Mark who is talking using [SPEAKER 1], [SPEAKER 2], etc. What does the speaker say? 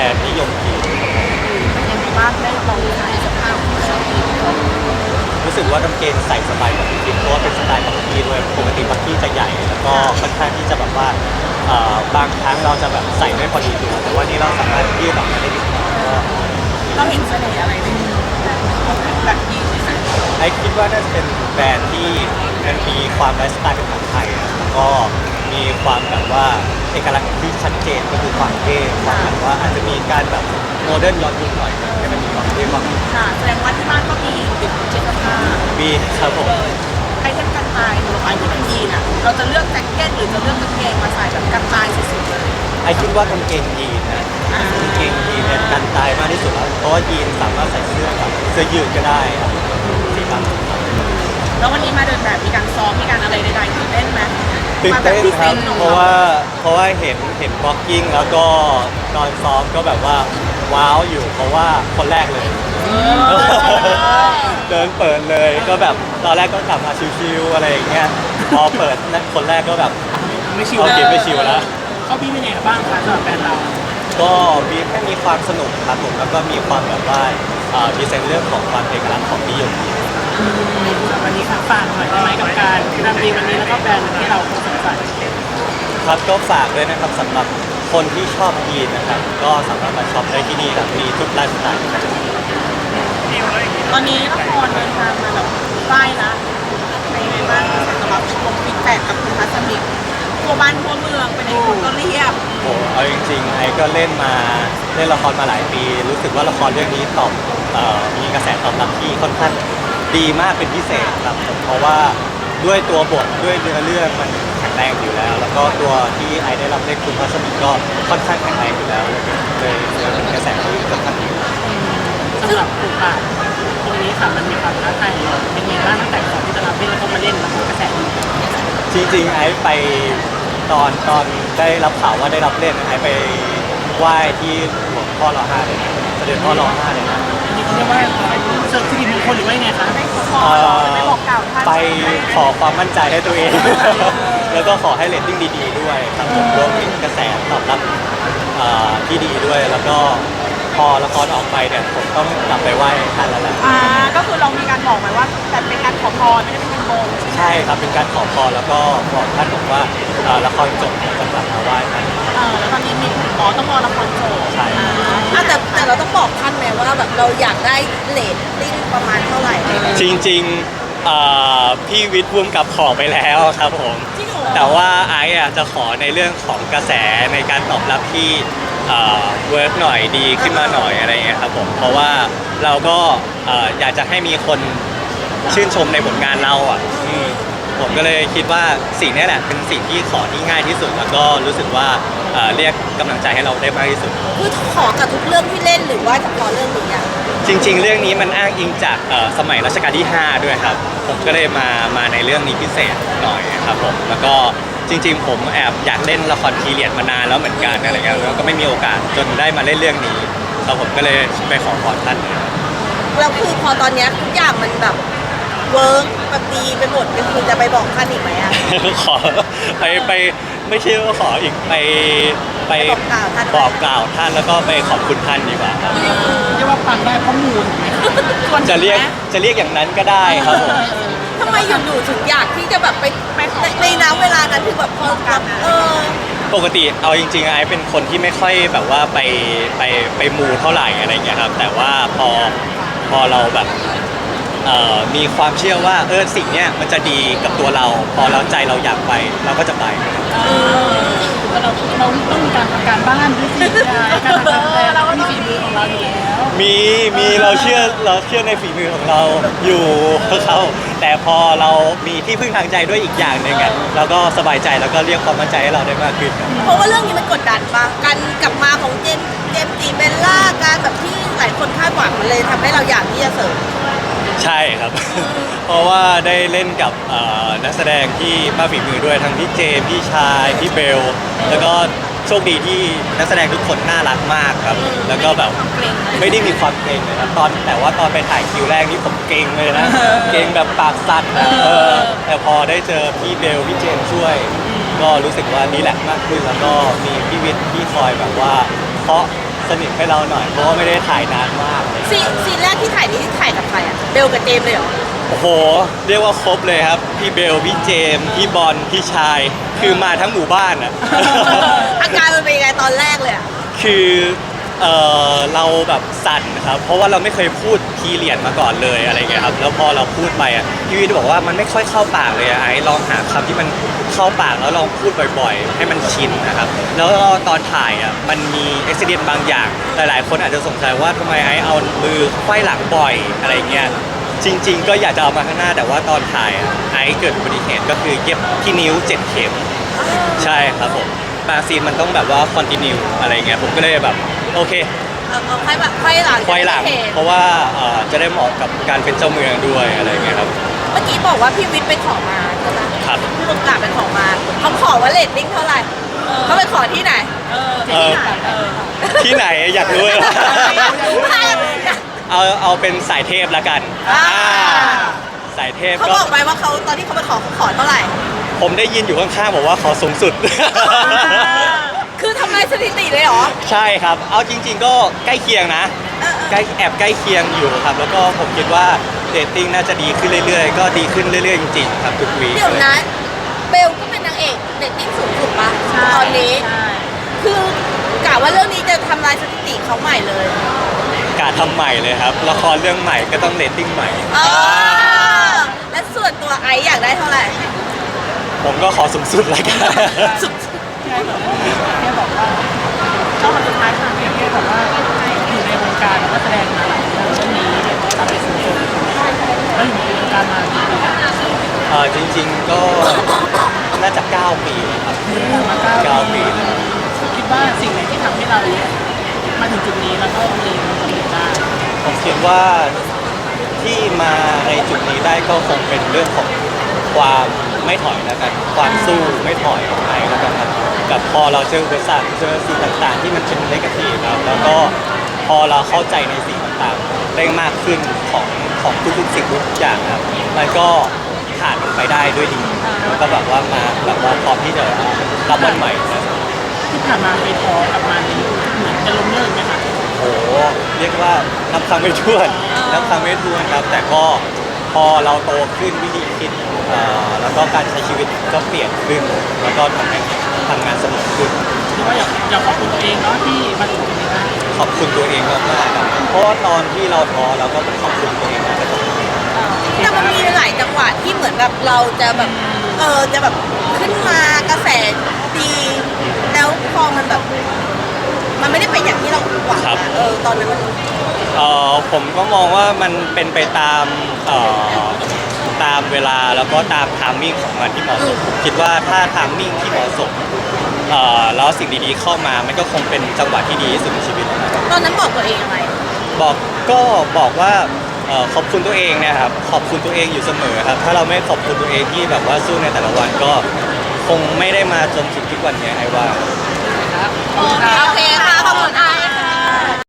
[SPEAKER 1] จากตัวแทนนิยมทีม
[SPEAKER 2] เป็นยังไงบ้างได้ลองใช้สภาพของเขา
[SPEAKER 1] รู้สึกว่าน้ำเกงใส่สบายกว่าที่คิดเพราะว่าเป็นสไตล์บักกี้ด้วยปกติบักกี้จะใหญ่ แล้วก็ค่อนข้างที่จะแบบว่าเอ่อบางครั้งเราจะแบบใส่ไม่พอดีตัวแต่ว่านี้เราสามารถยืดออกมาได้ดีกว่าก็
[SPEAKER 2] เราเห็นเสน่ห์อะไรในแบบยีนส์ไหม
[SPEAKER 1] ไอคิดว่าน่าจะเป็นแบรนด์ที่มันมีความไลฟ์สไตล์เป็นของไทยอะแล้วก็ มีความแบบว่าเอกลักษณ์ที่ชัดเจนก็คือความเท่ความแบบว่าอาจจะมีการแบบโมเดิร์นย้อนยุคหน่อยให้มันมีความเท่ความ
[SPEAKER 2] ค่ะแสดงว่าที่บ้านก็มีติดเช็คผ้า
[SPEAKER 1] มีครับผม
[SPEAKER 2] เลยไอเทมกันตายของเราไอที่เป็นยีนอะเราจะเลือกแจ็คเก็ตหรือจะเลือกกางเกงมาใส่แบบกันตายสุดๆเลย
[SPEAKER 1] ไอคิดว่ากางเกงยีนนะกางเกงยีนเนี่ยกันตายมากที่สุดแล้วเพราะว่ายีนสามารถใส่เสื้อกับเสื้อยืดก็ได้ครับสีดำ
[SPEAKER 2] แล้ววันนี้มาเดินแบบมีการซ้อมมีการอะไรใดๆตื่นเต้นไหม
[SPEAKER 1] ตื่นเต้นครับ
[SPEAKER 2] มาแของ
[SPEAKER 1] เพราะว่าเพราะว่าเห็นเห็นบล็อกกิ้งแล้วก็ตอนซ้อมก็แบบว่าว้าวอยู่เพราะว่าคนแรกเลย
[SPEAKER 2] เออ
[SPEAKER 1] เดินเปิดเลยก็แบบตอนแรกก็กลับมาชิวๆอะไรอย่างเงี้ยพอเปิดนะคนแรกก็แบบ
[SPEAKER 3] ไม่ชิว
[SPEAKER 1] โอเคไม่ชิวแล้ว
[SPEAKER 3] เขาพี่เป็นยังไงบ้างคะสำหรับแฟนเรา
[SPEAKER 1] ก็มีแค่มีความสนุกครับผมแล้วก็มีความแบบว่าเอ่อดีไซน์เรื่องของความเอกลักษณ์ของนิยม
[SPEAKER 3] วันนี้ค่ะฝากหน่อยได้ไหมกับการนำดีวันนี้แล้วก็แบรนด์ ที่เราสงสัย
[SPEAKER 1] ครับก็ฝากด้วยนะครับสำหรับคนที่ชอบยีนนะครับ ก็สามารถมาช็อปได้ที่นี่ครับมีทุกไลฟ์สไตล์ครับ
[SPEAKER 2] ตอนนี้ละครเดินทางมาแบบใกล้ละเป็นยังไงบ้างสำหรับชมฟีดแบ็กกับคุณพัสมิททั่วบ้านทั่วเมืองเป็นยังไงคนก็เรียก
[SPEAKER 1] โอ้เอาจริงๆไอ้ก็เล่นมาเล่นละครมาหลายปี รู้สึกว่าละครเรื่องนี้ตอบเอ่อมีกระแสตอบรับที่ค่อนข้างดีมากเป็นพิเศษครับผมเพราะว่า ด้วยตัวบทด้วยเนื้อเรื่องมันแข็งแรงอยู่แล้ว แล้วก็ตัวที่ไอได้รับเล่นคุณพัสมิก็ค่อนข้างแข็งแรงอยู่แล้วเลยเลยเป็นกระแสที่ค่อนข้างดี
[SPEAKER 3] สำหรับผูกขาดตรงนี้ค่ะมันมีความท้าทายเป็นยังไงบ้างตั้งแต่ก่อนที่จะรับเล่นแล้วก็มาเล่นแล้วก็กระแสดี
[SPEAKER 1] จริงๆไอ้ไปตอนตอนได้รับข่าวว่าได้รับเล่นไอ้ไปไหว้ที่หลวงพ่อรอห้าเลยนะเส ด็จพ่อรอห้าเลยนะ
[SPEAKER 3] อันนี้เขาเรียกว่าเสริมสิริมงคลหรือว่ายังไงคะ
[SPEAKER 2] ได้ขอพรเหรอไปบอกกล่าวท่าน
[SPEAKER 1] ไปขอความมั่นใจให้ตัวเอง แล้วก็ขอให้เรตติ้งดีๆด้วยครับผมรวมถึงกระแสตอบรับอ่าที่ดีด้วย แล้วก็พอละครออกไปเนี่ยผมต้องกลับไปไหว้ท่านแล้วแหละ
[SPEAKER 2] อ่าก็คือเรามีการบอกไหมว่า แต่เป็นการขอพรไม่ได้เป็นการโกง
[SPEAKER 1] ใช่ครับเป็นการขอพรแล้วก็บอกท่านบอกว่าอ่าละครจบเนี่ยจะกลับมาไหว้ท่าน
[SPEAKER 2] เออแล้วตอนนี้มีอ๋อต้องรอละครโชว์
[SPEAKER 1] ใช่
[SPEAKER 2] อ่า
[SPEAKER 4] แบบเราอยากได้เลทติ้งประมาณเท่าไหร่
[SPEAKER 1] จริงๆอ่าพี่วิทย์พุ่มกับขอไปแล้วครับผม
[SPEAKER 2] จริงเหรอ
[SPEAKER 1] แต่ว่าไอ้อะจะขอในเรื่องของกระแสในการตอบรับที่เวิร์กหน่อยดีขึ้นมาหน่อยอะไรเงี้ยครับผมเพราะว่าเราก็เอ่ออยากจะให้มีคนชื่นชมในผลงานเราอะอืม ผมก็เลยคิดว่าสิ่งนี้แหละเป็นสิ่งที่ขอที่ง่ายที่สุด แล้วก็รู้สึกว่าเอ่อเรียกกำลังใจให้เราได้มากที่สุด
[SPEAKER 4] คือขอกับทุกเรื่องที่เล่นหรือว่าเฉพาะเรื่องนี้อะ
[SPEAKER 1] จริง ๆ เรื่องนี้มันอ้างอิงจากเอ่อสมัยรัชกาลที่ 5 ด้วยครับ ผมก็เลยมามาในเรื่องนี้พิเศษหน่อยครับผมแล้วก็จริง ๆ ผมแอบอยากเล่นละครพีเรียดมานานแล้วเหมือนกันอะไรเงี้ยแล้วก็ไม่มีโอกาสจนได้มาเล่นเรื่องนี้ครับผมก็เลยไปขอพรท่าน
[SPEAKER 4] แล้วคือพอตอนเนี้ยทุกอย่างมันแบบ เวิร์กแบบดีไปหมดก็คือจะไปบอกท่านอีกไหมอะ
[SPEAKER 1] ขอไปไปไม่ใช่ว่าขออีกไปไป
[SPEAKER 4] บอกกล่าวท่าน
[SPEAKER 1] บอกกล่าวท่านแล้วก็ไปขอบคุณท่านดีกว่าครับ
[SPEAKER 3] เรียกว่าปังได้เพราะมูลถูกไหมคะ
[SPEAKER 1] จะเรียกจะเรียกอย่างนั้นก็ได้ครับผม
[SPEAKER 4] ทำไมอยู่ๆถึงอยากที่จะแบบไป
[SPEAKER 2] ไปขอ
[SPEAKER 4] ในในน้ำเวลานั้นคือแบบพอแบบเออ
[SPEAKER 1] ปกติเอาจริงๆไอ้เป็นคนที่ไม่ค่อยแบบว่าไปไปไปมูเท่าไหร่อะไรอย่างเงี้ยครับ แต่ว่าพอพอเราแบบ เอ่อมีความเชื่อว่าเออสิ่งเนี้ยมันจะดีกับตัวเรา พอเราใจเราอยากไปเราก็จะไป
[SPEAKER 3] เราเราต้องมีการทำการบ้านด้วยสิการทำการแต่เราก็มีฝีมือของเราอยู่แล้ว
[SPEAKER 1] มีมีเราเชื่อเราเชื่อในฝีมือของเราอยู่เขาแต่พอเรามีที่พึ่งทางใจด้วยอีกอย่างหนึ่งอะเราก็สบายใจแล้วก็เรียกความมั่นใจให้เราได้มากขึ้นครับ
[SPEAKER 4] เพราะว่าเรื่องนี้มันกดดันปะการกลับมาของเจมส์เจมส์จีเบลล่าการแบบที่หลายคนคาดหวังมันเลยทำให้เราอยากที่จะเสริม
[SPEAKER 1] ใช่ครับ เพราะว่าได้เล่นกับเอ่อนักแสดงที่มากฝีมือด้วยทั้งพี่เจมส์พี่ชาย พี่เบล แล้วก็โชคดีที่นักแสดงทุกคนน่ารักมากครับ แล้วก็แบบไม่ได้มีความเกรงเลยนะตอนแต่ว่าตอนไปถ่ายคิวแรกนี่ผมเกรงเลยนะ เกรงแบบปากสั่นอะเออแต่พอได้เจอพี่เบลพี่เจมส์ช่วย ก็รู้สึกว่ารีแลกซ์มากขึ้นแล้วก็มีพี่วิทย์ที่คอยแบบว่าเคาะ สนิทให้เราหน่อยเพราะว่าไม่ได้ถ่ายนานมาก
[SPEAKER 4] ซีซีนแรกที่ถ่ายนี่ถ่ายกับใครอะเบลกับเจมส์เลยเหรอ
[SPEAKER 1] โอ้โห เรียกว่าครบเลยครับ พี่เบล พี่เจมส์พี่บอล พี่ชาย คือมาทั้งหมู่บ้านอะ
[SPEAKER 4] อาการมันเป็นยังไงตอนแรกเลยอะ
[SPEAKER 1] คือ เออเราแบบสั่นนะครับ เพราะว่าเราไม่เคยพูดพีเรียดมาก่อนเลยอะไรเงี้ยครับ แล้วพอเราพูดไปอะพี่วิทย์บอกว่ามันไม่ค่อยเข้าปากเลยอะไอ้ลองหาคำที่มันเข้าปากแล้วลองพูดบ่อยๆ ให้มันชินนะครับ แล้วก็ตอนถ่ายอะมันมีอุบิเหตุบางอย่าง หลายๆ คนอาจจะสงสัยว่าทำไมไอ้เอามือไขว้หลังบ่อยอะไรเงี้ย จริง ๆ ก็อยากจะเอามาข้างหน้าแต่ว่าตอนถ่ายอะไอ้เกิดอุบัติเหตุก็คือเย็บที่นิ้วเจ็ดเข็ม ใช่ครับผมบางซีนมันต้องแบบว่าคอนติเนียอะไรเงี้ยผมก็เลยแบบ โอเค
[SPEAKER 4] เอาเอาไขว้แบบไขว้หลัง
[SPEAKER 1] ควายหลัง
[SPEAKER 4] โอเค
[SPEAKER 1] เพราะว่าเอ่อจะได้เหมาะกับการเป็นเจ้าเมืองด้วยอะไรเงี้ยครับ
[SPEAKER 4] เมื่อกี้บอกว่าพี่วิทย์ไปขอมาใช่ไหม
[SPEAKER 1] ครับ
[SPEAKER 4] ผู้กำกับไปขอมาเขาขอว่าเรตติ้งเท่าไหร่เขาไปขอที่ไหน
[SPEAKER 2] เออ
[SPEAKER 1] เออ
[SPEAKER 2] เออ
[SPEAKER 1] ที่ไหนอยากรู้เลยเอาเอาเป็นสายเทพละกัน
[SPEAKER 4] อ่า
[SPEAKER 1] อ่าสายเทพ
[SPEAKER 4] เขา
[SPEAKER 1] ก็
[SPEAKER 4] บอกไปว่าเขาตอนที่เขาไปขอเขาขอเท่าไหร่
[SPEAKER 1] ผมได้ยินอยู่ข้างๆบอกว่าขอสูงสุด
[SPEAKER 4] คือทำลายสถิติเลยเหรอ
[SPEAKER 1] ใช่ครับ เอาจริง ๆ ก็ใกล้เคียงนะ
[SPEAKER 4] เออเออ
[SPEAKER 1] ใกล้แอบใกล้เคียงอยู่ครับ แล้วก็ผมคิดว่าเรตติ้งน่าจะดีขึ้นเรื่อยๆ ก็ดีขึ้นเรื่อยๆ จริงๆ ครับทุกวีค
[SPEAKER 4] เดี๋ยวนะ เบลก็เป็นนางเอกเรตติ้งสูงสุดปะ
[SPEAKER 2] ใช่
[SPEAKER 4] ตอนนี้
[SPEAKER 2] ใช่
[SPEAKER 4] คือกะว่าเรื่องนี้จะทำลายสถิติเขาใหม่เลย
[SPEAKER 1] กาทำใหม่เลยครับ ละครเรื่องใหม่ก็ต้องเรตติ้งใหม่
[SPEAKER 4] เออและส่วนตัวไอซ์อยากได้เท่าไหร่
[SPEAKER 1] ผมก็ขอสูงสุดละกัน
[SPEAKER 3] ชอบมันสุดท้ายค่ะแค่แบบว่าอยู่ในวงการแล้วก็แสดงมาหลายเรื่องเรื่องนี้ตามเป็นสุดแล้วอยู่ในวงการมากี่ปี
[SPEAKER 1] เออจริง ๆ ก็น่าจะ 9 ปีครับ
[SPEAKER 3] มาเก้า
[SPEAKER 1] เก้าปี
[SPEAKER 3] ปี
[SPEAKER 1] แล้ว
[SPEAKER 3] คิดว่าสิ่งไหนที่ทำให้เรามาถึงจุดนี้แล้วก็มีความสำเร็จได้
[SPEAKER 1] ผมคิดว่าที่มาในจุดนี้ได้ก็คงเป็นเรื่องของความ ไม่ถอยแล้วกันความสู้ไม่ถอยของไอ้แล้วกันครับกับพอเราเจออุปสรรคเจอสิ่งต่างๆ ที่มันเป็นเลกาทีฟครับแล้วก็พอเราเข้าใจในสิ่งต่างๆได้มากขึ้นของของทุกๆสิ่งทุกอย่างครับมันก็ผ่านมันไปได้ด้วยดีแล้วก็แบบว่ามาแบบว่าพร้อมที่จะรับวันใหม่นะ
[SPEAKER 3] ที่ผ่านมาไปท้อกับมันเหมือนจะล้มเลิกไหมคะ
[SPEAKER 1] โอ้โหเรียกว่านับครั้งไม่ถ้วนนับครั้งไม่ถ้วนครับ แต่ก็พอเราโตขึ้นวิธีคิด เอ่อแล้วก็การใช้ชีวิตก็เปลี่ยนขึ้น แล้วก็ทำให้ทำงานสนุกขึ้น
[SPEAKER 3] คือว่าอยากอยากขอบคุณตัวเองเนาะที่มาถึงจุดนี้ได้
[SPEAKER 1] ขอบคุณตัวเองมากๆครับเพราะว่าตอนที่เราท้อเราก็ขอบคุณตัวเองมาก
[SPEAKER 4] แต่มันมีหลายจังหวะที่เหมือนแบบเราจะแบบเออจะแบบขึ้นมากระแสดีแล้วพอมันแบบ มันไม่ได้เป็นอย่างที่เราหวังอะเออตอนนั้นมัน
[SPEAKER 1] เอ่อผมก็มองว่ามันเป็นไปตามเอ่อ ตามเวลาแล้วก็ตามทามมิ่งของมันที่เหมาะสมผมคิดว่าถ้าทามมิ่งที่เหมาะสมเอ่อแล้วสิ่งดีๆเข้ามามันก็คงเป็นจังหวะที่ดีที่สุดในชีวิตนะครับ
[SPEAKER 4] ตอนนั้นบอกตัวเองยังไง
[SPEAKER 1] บอกก็บอกว่าเอ่อขอบคุณตัวเองเนะครับขอบคุณตัวเองอยู่เสมอครับถ้าเราไม่ขอบคุณตัวเองที่แบบว่าสู้ในแต่ละวันก็คงไม่ได้มาจนถึงทุกวันเนี้ยไอ้ว่า
[SPEAKER 3] ครับ
[SPEAKER 4] โอเคค่ะ ขอบคุณไอ